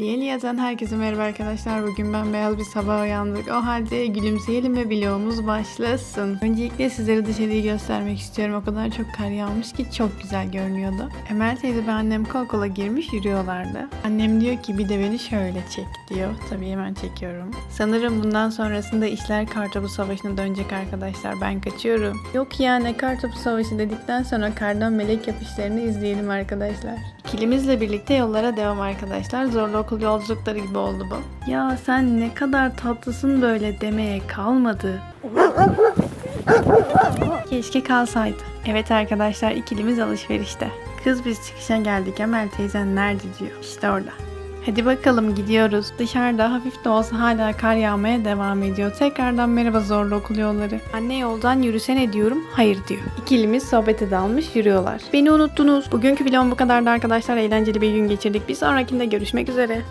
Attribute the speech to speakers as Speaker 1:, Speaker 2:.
Speaker 1: Liyelia'dan herkese merhaba arkadaşlar. Bugün ben beyaz bir sabah uyandık. O halde gülümseyelim ve vlogumuz başlasın. Öncelikle sizlere dışarıyı göstermek istiyorum. O kadar çok kar yağmış ki çok güzel görünüyordu. Emel teyze ve annem kol kola girmiş yürüyorlardı. Annem diyor ki bir de beni şöyle çek diyor. Tabii hemen çekiyorum. Sanırım bundan sonrasında işler kartopu savaşına dönecek arkadaşlar. Ben kaçıyorum. Yok ya ne kartopu savaşı dedikten sonra kardan melek yapışlarını izleyelim arkadaşlar. İkilimizle birlikte yollara devam arkadaşlar. Zorlu okul yolculukları gibi oldu bu. Ya sen ne kadar tatlısın böyle demeye kalmadı. Keşke kalsaydı. Evet arkadaşlar ikilimiz alışverişte. Kız biz çıkışa geldik Emel teyzen nerede diyor. İşte orada. Hadi bakalım gidiyoruz. Dışarıda hafif de olsa hala kar yağmaya devam ediyor. Tekrardan merhaba zorlu okul yolları. Anne yoldan yürüsene diyorum. Hayır diyor. İkilimiz sohbete dalmış yürüyorlar. Beni unuttunuz. Bugünkü vlogum bu kadardı arkadaşlar. Eğlenceli bir gün geçirdik. Bir sonrakinde görüşmek üzere.